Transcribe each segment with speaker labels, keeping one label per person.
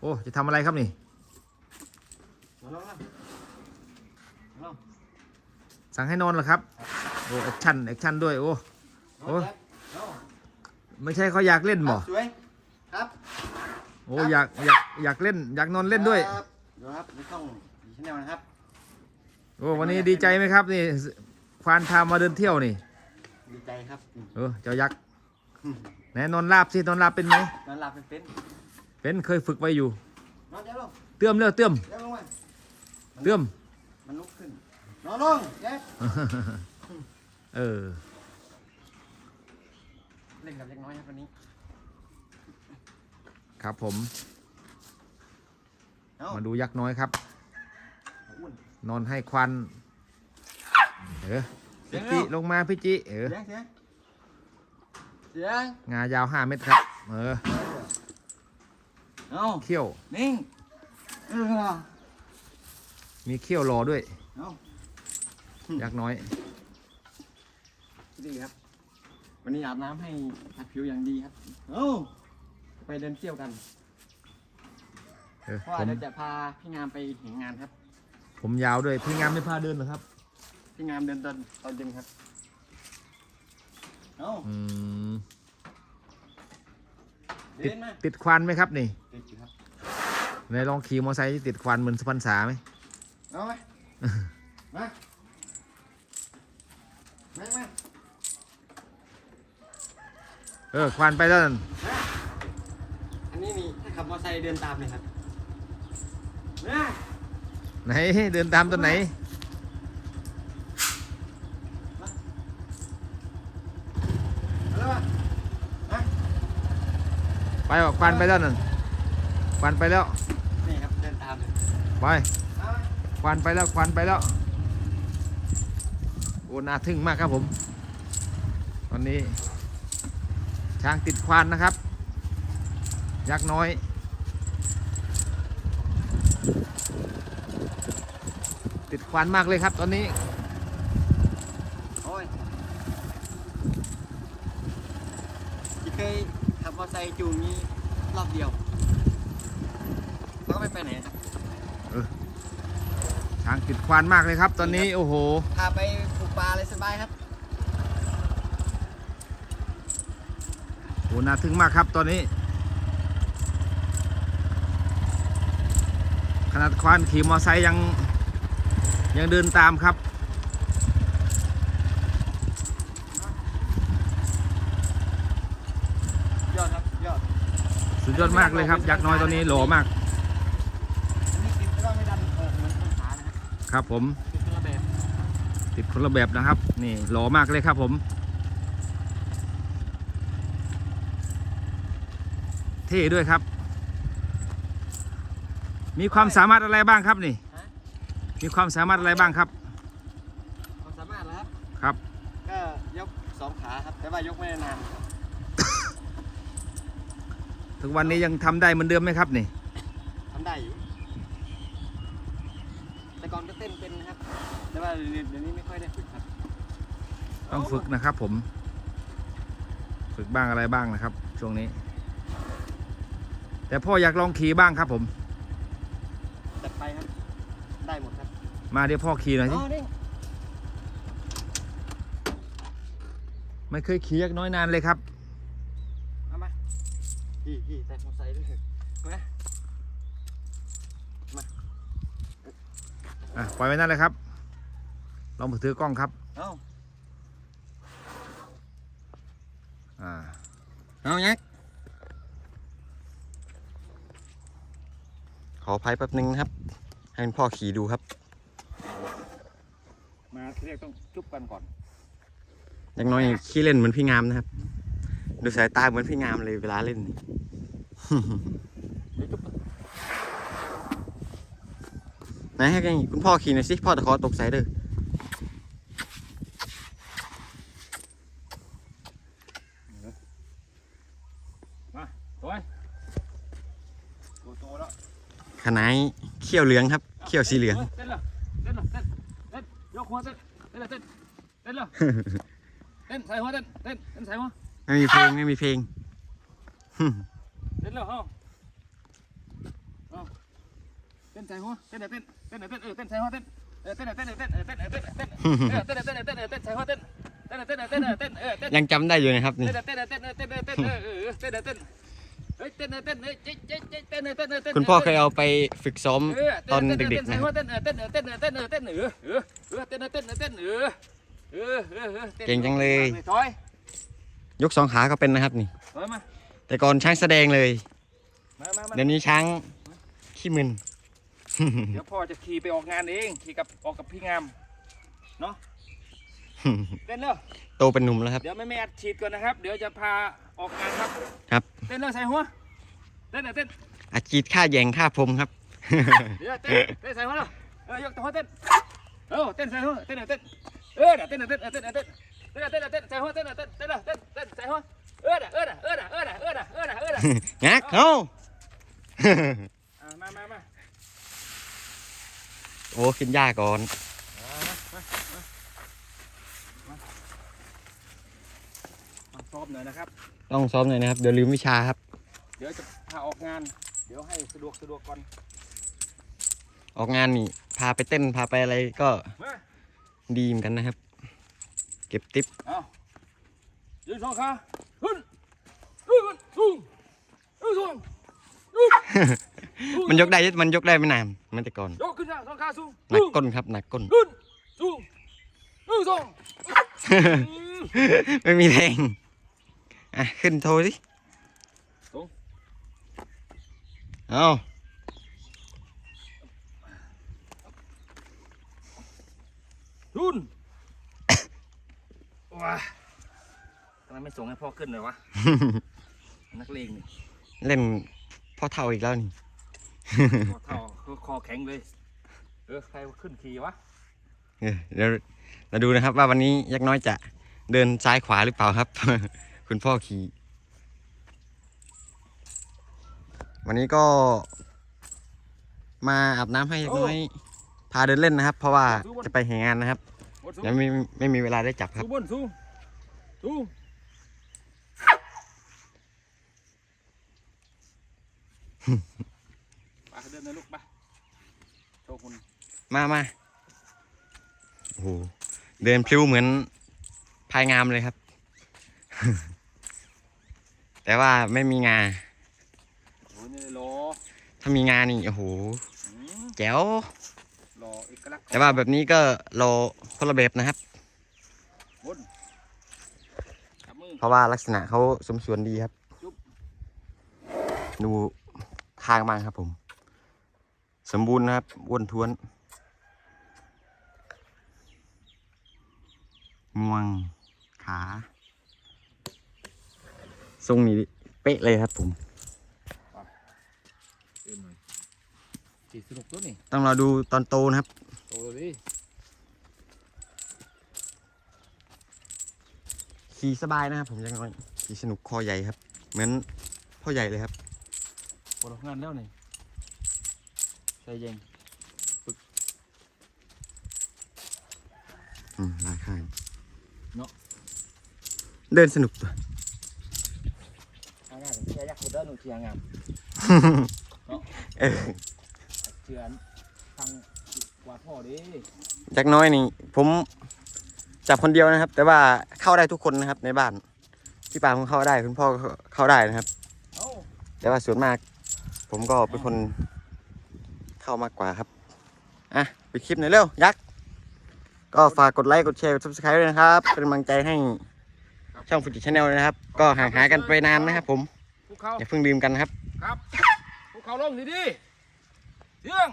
Speaker 1: โอ้จะทำอะไรครับนี่
Speaker 2: มาลงนะมาลง
Speaker 1: สั่งให้นอนเหรอครับโอ้แอคชั่นแอคชั่นด้วยโอ้โอ้
Speaker 2: แจ็คลง
Speaker 1: ไม่ใช่เขาอยากเล่นบ่
Speaker 2: สวยครับ
Speaker 1: โอ้อยากอยากอยากเล่น อยากนอนเล่นด้วย
Speaker 2: ครับดูครับในช่องดีชแนลนะครับ
Speaker 1: โอ้วันนี้ดีใจไหมครับนี่ควานพามาเดินเที่ยวนี่
Speaker 2: ดีใจครับอืม
Speaker 1: เออเจ้ายักษ์ไหนนอนราบสินอนราบเป็นไหม
Speaker 2: นอนหลับเป็นเป็น
Speaker 1: เป็นเคยฝึกไว้อยู่
Speaker 2: นอนเดี๋ยวลง
Speaker 1: เตื้อมเร็วเตื้อม
Speaker 2: เดี๋ยวลงมา
Speaker 1: เตื้อม
Speaker 2: มันลุกขึ้น นอนลงแจ็ค
Speaker 1: เออ
Speaker 2: เล่นกับเล็กน้อยครับวันนี้
Speaker 1: ครับผม
Speaker 2: เอ้า
Speaker 1: มาดูยักษ์น้อยครับ
Speaker 2: อ้วน
Speaker 1: นอนให้ควัน เออ
Speaker 2: เสี
Speaker 1: พิ
Speaker 2: ยง
Speaker 1: จิ
Speaker 2: เร็ว
Speaker 1: ลงมาพิจิเออ
Speaker 2: เสียงเสียงเสียง
Speaker 1: งายาวห้าเมตรครับ เออ
Speaker 2: เอ้า
Speaker 1: เขี้ยว
Speaker 2: นิ่งเออ
Speaker 1: มีเขี้ยวรอด้วย
Speaker 2: เอ้า
Speaker 1: ยักษ์น้อย
Speaker 2: ดีครับ วันนี้อาบน้ำให้ผัดผิวอย่างดีครับ เอ้าไปเดินเที่ยวกัน
Speaker 1: เออ
Speaker 2: เพราะว่า
Speaker 1: ผม
Speaker 2: เดี๋ยวจะพาพี่งามไปเห็นงานครับ
Speaker 1: ผมยาวด้วย พี่งามไม่พาเดินเหรอครับ
Speaker 2: พี่งามเดินตอนตอนเย็นครับ เอ้า
Speaker 1: อืม
Speaker 2: เดินมา
Speaker 1: ติดควันไหมครับนี่
Speaker 2: ติดอยู่ครับ
Speaker 1: ไหนลองขี่มอเตอร์ไซค์ที่ติดควันเหมือนสุพรรณษาไหม
Speaker 2: เอาไหมมามามา
Speaker 1: เออควันไปแล้วนั่น
Speaker 2: อันนี้นี่ถ้าขับมอเตอร์ไซค์เดินตามเลยครับมา
Speaker 1: ไหนเดินตามตัวไหน
Speaker 2: เอาแล้วมามา
Speaker 1: ไปออกควันไปแล้วนั่นควันไปแล้ว
Speaker 2: นี่ครับเดินตามเลย
Speaker 1: ไป
Speaker 2: เอามา
Speaker 1: ควันไปแล้วควันไปแล้ว โอ้น่าทึ่งมากครับผม ตอนนี้ ช้างติดควันนะครับ ยักษ์น้อย ติดควันมากเลยครับตอนนี้
Speaker 2: โอ้ยที่เคยขับมอเตอร์ ไซค์จูงนี้รอบเดียว แล้วก็ไม่ไปไหนครับ
Speaker 1: ช้างติดควันมากเลยครับ ตอนนี้โอ้โห
Speaker 2: พาไปปลูกปลาเลยสบายครับ
Speaker 1: โอ้น่าทึ่งมากครับตอนนี้ ขนาดควานขี่มอไซค์ยังยังเดินตามครับ
Speaker 2: ยอดครับ ยอด
Speaker 1: สุดยอดมากเลยครับ ยักษ์น้อยตัวนี้หล่อมาก
Speaker 2: อันนี้ติดก็ไม่ดันเออเหมือนต้นขานะครับ
Speaker 1: ครับผม
Speaker 2: ติดคนละแบบ
Speaker 1: ติดคนละแบบนะครับ นี่หล่อมากเลยครับผม เท่ด้วยครับ มีความสามารถอะไรบ้างครับนี่
Speaker 2: ฮะ
Speaker 1: มีความสามารถอะไรบ้างครับ
Speaker 2: ความสามารถแล้วครับ
Speaker 1: ครับ
Speaker 2: ก็ยกสองขาครับ แต่ว่ายกไม่ได้นานครับ
Speaker 1: ถึงวันนี้ยังทำได้เหมือนเดิมไหมครับนี่
Speaker 2: ทำได้อยู่ แต่ก่อนก็เต้นเป็นนะครับ แต่ว่าเดี๋ยวนี้ไม่ค่อยได้ฝึกครับ
Speaker 1: ต้องฝึกนะครับผม ฝึกบ้างอะไรบ้างนะครับ ช่วงนี้ แต่พ่ออยากลองขี่บ้างครับผม
Speaker 2: จัดไปครับ ได้หมดครับ
Speaker 1: มาเดี๋ยวพ่อขี่หน่อยสิ
Speaker 2: อ๋อนี่
Speaker 1: ไม่เคยขี่ยักษ์น้อยนานเลยครับ
Speaker 2: เอามา พี่พี่แต่มอไซค์ด้วยมา
Speaker 1: อะปล่อยไว้นั่นเลยครับลองมือถือกล้องครับ
Speaker 2: เอา
Speaker 1: อ่า
Speaker 2: เอายักขออภัยแป๊บนึงนะครับ ให้คุณพ่อขี่ดูครับ
Speaker 1: มาเรียกต้องจุ๊บกันก่อน
Speaker 2: อย่างน้อยขี้เล่นเหมือนพี่งามนะครับ ดูสายตาเหมือนพี่งามเลยเวลาเล่น ไหนให้กันคุณพ่อขี่หน่อยสิ พ่อตะขอตกใส่เด้อ
Speaker 1: ตัว
Speaker 2: ขนายเขี้ยวเหลืองครับ เขี้ยวสีเหลือง
Speaker 1: เต้นเลยเต้นเลยเต้นเต้นยกหัวเต้นเต้นเลยเต้นเต้นเลยเต้นใส่หัวเต้นเต้นเต้นใส่หัว
Speaker 2: ไม่มีเพลงไม่มีเพลง
Speaker 1: เต้นเลยเฮ้า
Speaker 3: ต้นใส่หัวเต้นเต้นเต้นเต้นเออเต้นใส่หัวเต้นเออเต้นเต้นเต้นเออเต้นเต้นเต้นเต้นเออเต้นเต้นเต้นเต้นใส่หัวเต้นเต้นเต้นเต้นเต้นเออเต้น
Speaker 2: ยังจำได้อยู่นะครับนี่
Speaker 3: เต้นเต้นเต้นเต้นเต้นเต้นเออเออเต้นเต้นเฮ้ยเต้นเต้นเฮ้ยเจ๊เจ๊เจ๊เต้นเต้นเต้น
Speaker 2: คุณพ่อเคยเอาไปฝึกซ้อมตอนเด็กๆนะ
Speaker 3: เต้นเต้นเต้นเต้นเต้นเต้นเออเออเออเต้นเต้นเต้นเออเออเออเออ
Speaker 2: เก่งจังเลย
Speaker 3: ย
Speaker 2: กสองขาก็เป็นนะครับนี่ แต่ก่อนช้างแสดงเลยเดี๋ยวนี้ช้างขี้มึน
Speaker 3: เดี๋ยวพ่อจะขี่ไปออกงานเองขี่กับออกกับพี่งามเนาะเต้นเร็ว
Speaker 2: โตเป็นหนุ่มแล้วครับ
Speaker 3: เดี๋ยวแม่แม่อัดฉีดก่อนนะครับ เดี๋ยวจะพาออกงานครับ
Speaker 2: ครับ
Speaker 3: เต้นเร็วใส่หัวเต้นเดี๋ยเต้น
Speaker 2: อาจีดค่าแยงค่าพรมครับ
Speaker 3: เต้นเต้นใส่หัวเร็เออยกตัวเต้นเออเต้นใส่หัวเต้นเต้นเออเยเต้นเต้นเออเต้นเอยเต้นเต้นเอยเต้นเดี๋เต้นใส่หัวเต้นเต้นเต้นเต้นเต้นใส่หัว
Speaker 2: งักเอ้า
Speaker 3: มามามา
Speaker 2: โอ้ขึ้นหญ้าก่อน
Speaker 3: มาซ้อมหน่อยนะครับ
Speaker 2: ต้องซ้อมหน่อยนะครับ เดี๋ยวลืมวิชาครับ
Speaker 3: เดี๋ยวจะพาออกงาน เดี๋ยวให้สะดวกสะดวกก่อน
Speaker 2: ออกงานนี่พาไปเต้นพาไปอะไรก็
Speaker 3: มา
Speaker 2: ดีเหมือนกันนะครับ เก็บติ๊บ
Speaker 3: เอายืนสองขาขึ้นขึ้นสูงขึ้นสูง
Speaker 2: มันยกได้มันยกได้ไม่นานเหมันแต่ก่อน
Speaker 3: ยกขึ้นนะสองขาสูง
Speaker 2: หนักก้นครับหนักก้น
Speaker 3: ขึ้นสูงขึ้นสูง
Speaker 2: ไม่มีแรงอะขึ้นโทรสิเอา
Speaker 3: ขึ้นว้าทำไมไม่ส่งให้พ่อขึ้นเลยวะ นักเลงนี่
Speaker 2: เล่นพ่อเท่าอีกแล้วนี่
Speaker 3: คอเท่าคอแข็งเลย เออใครขึ้นขี่วะ
Speaker 2: เออเดี๋ยวเราดูนะครับว่าวันนี้ยักษ์น้อยจะเดินซ้ายขวาหรือเปล่าครับ คุณพ่อขี่ วันนี้ก็ มาอาบน้ำให้ยักษ์น้อย พาเดินเล่นนะครับ เพราะว่าจะไปแห่งานนะครับ
Speaker 3: บนสูง
Speaker 2: ยังไม่ไม่มีเวลาได้จับครับ
Speaker 3: สูงบนสูงสู ไปเดินเลยลูกไปโชว์คุณ
Speaker 2: มามาโอ้โหเดินพลิ้วเหมือนพายงามเลยครับ แต่ว่าไม่มีงา
Speaker 3: โอ้ยนี่รอ
Speaker 2: ถ้ามีงานี่โอ้โห
Speaker 3: อืม
Speaker 2: แจ๋ว
Speaker 3: รอเอกลักษณ์
Speaker 2: แต่ว่าแบบนี้ก็รอคนละแบบนะครับ
Speaker 3: บนจับมือ
Speaker 2: เพราะว่าลักษณะเขาสมส่วนดีครับ
Speaker 3: จุ๊บ
Speaker 2: ดู ทางมาครับผม สมบูรณ์นะครับอ้วนท้วนงวงขาทรงนี้เป๊ะเลยครับผม
Speaker 3: เดินหน่อยจีสนุกตัวนี่
Speaker 2: ต้องรอดูตอนโตนะครับ
Speaker 3: โตเลย
Speaker 2: ขี่สบายนะครับผมยังน้อยขี่สนุกคอใหญ่ครับ เหมือนพ่อใหญ่เลยครับ
Speaker 3: ปวดงานแล้วนี่ใส่เย็น
Speaker 2: อืมลายข้าง
Speaker 3: เนาะ
Speaker 2: เดินสนุกตัว
Speaker 3: ทางงานเชียร์ยักษ์คนเดินหนูเชียร์งาม
Speaker 2: เออ
Speaker 3: เชียร์ทางกวาดพ่อดิ
Speaker 2: จักน้อยนี่ ผมจับคนเดียวนะครับ แต่ว่าเข้าได้ทุกคนนะครับ ในบ้านพี่ปาผมเข้าได้คุณพ่อก็เข้าได้นะครับ
Speaker 3: เอ้า
Speaker 2: แต่ว่าส่วนมาก ผมก็เป็นคนเข้ามากกว่าครับ อะปิดคลิปหน่อยเร็ว ยักษ์ ก็ฝากกดไลค์ กดแชร์ กด subscribe ด้วยนะครับ เป็นกำลังใจให้ช่องฟูจิชาแนลนะครับ ก็ห่างหายกันไปนานนะครับผม
Speaker 3: ภูเขา
Speaker 2: อย่าเพิ่งลืมกันนะครับ
Speaker 3: ครับภูเขาลงดีดีๆเสียง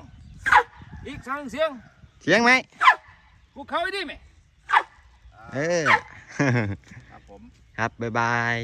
Speaker 3: อีกทางเสียง
Speaker 2: เสียงไหม
Speaker 3: ภูเขาไอ้ดิไหม
Speaker 2: เออ
Speaker 3: ครับผม
Speaker 2: ครับ บ๊ายบาย